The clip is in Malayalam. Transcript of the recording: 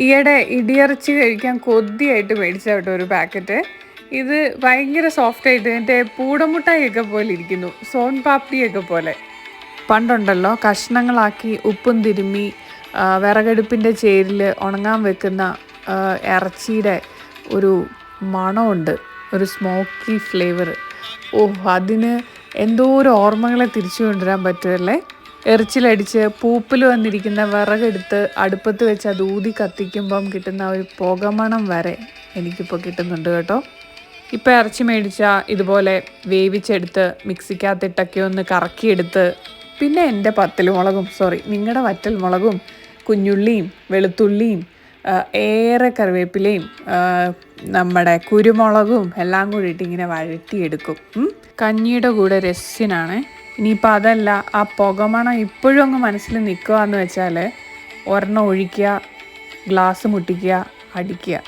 ഈയിടെ ഇടിയിറച്ചി കഴിക്കാൻ കൊതിയായിട്ട് മേടിച്ച കേട്ടോ ഒരു പാക്കറ്റ് ഇത് ഭയങ്കര സോഫ്റ്റ് ആയിട്ട് എന്റെ പൂടമുട്ടായിയൊക്കെ പോലെ ഇരിക്കുന്നു സോൺ പാപ്ഡിയൊക്കെ പോലെ. പണ്ടുണ്ടല്ലോ കഷ്ണങ്ങളാക്കി ഉപ്പും തിരുമ്മി വിറകടുപ്പിന്റെ ചേരിൽ ഉണങ്ങാൻ വെക്കുന്ന ഇറച്ചിയുടെ ഒരു മണമുണ്ട് ഒരു സ്മോക്കി ഫ്ലേവർ ഓ അതിന് എന്തോ ഒരു ഓർമ്മകളെ തിരിച്ചു കൊണ്ടുവരാൻ പറ്റുമല്ലേ എറിച്ചിലടിച്ച് പൂപ്പിൽ വന്നിരിക്കുന്ന വിറകെടുത്ത് അടുപ്പത്ത് വെച്ച് അത് ഊതി കത്തിക്കുമ്പം കിട്ടുന്ന ഒരു പുകമണം വരെ എനിക്കിപ്പോൾ കിട്ടുന്നുണ്ട് കേട്ടോ. ഇപ്പോൾ ഇറച്ചി മേടിച്ച ഇതുപോലെ വേവിച്ചെടുത്ത് മിക്സിക്കകത്തിട്ടൊക്കെ ഒന്ന് കറക്കിയെടുത്ത് പിന്നെ എന്റെ പത്തൽ മുളകും സോറി നിങ്ങളുടെ വറ്റൽ മുളകും കുഞ്ഞുള്ളിയും വെളുത്തുള്ളിയും ഏറെ കറിവേപ്പിലയും നമ്മുടെ കുരുമുളകും എല്ലാം കൂടി ഇട്ട് ഇങ്ങനെ വഴറ്റിയെടുക്കും. കഞ്ഞിയുടെ കൂടെ രസ്യനാണ് ഇനിയിപ്പോൾ അതല്ല ആ പുകമണം ഇപ്പോഴും അങ്ങ് മനസ്സിൽ നിൽക്കുക എന്ന് വെച്ചാൽ ഒരെണ്ണം ഒഴിക്കുക ഗ്ലാസ് മുട്ടിക്കുക അടിക്കുക.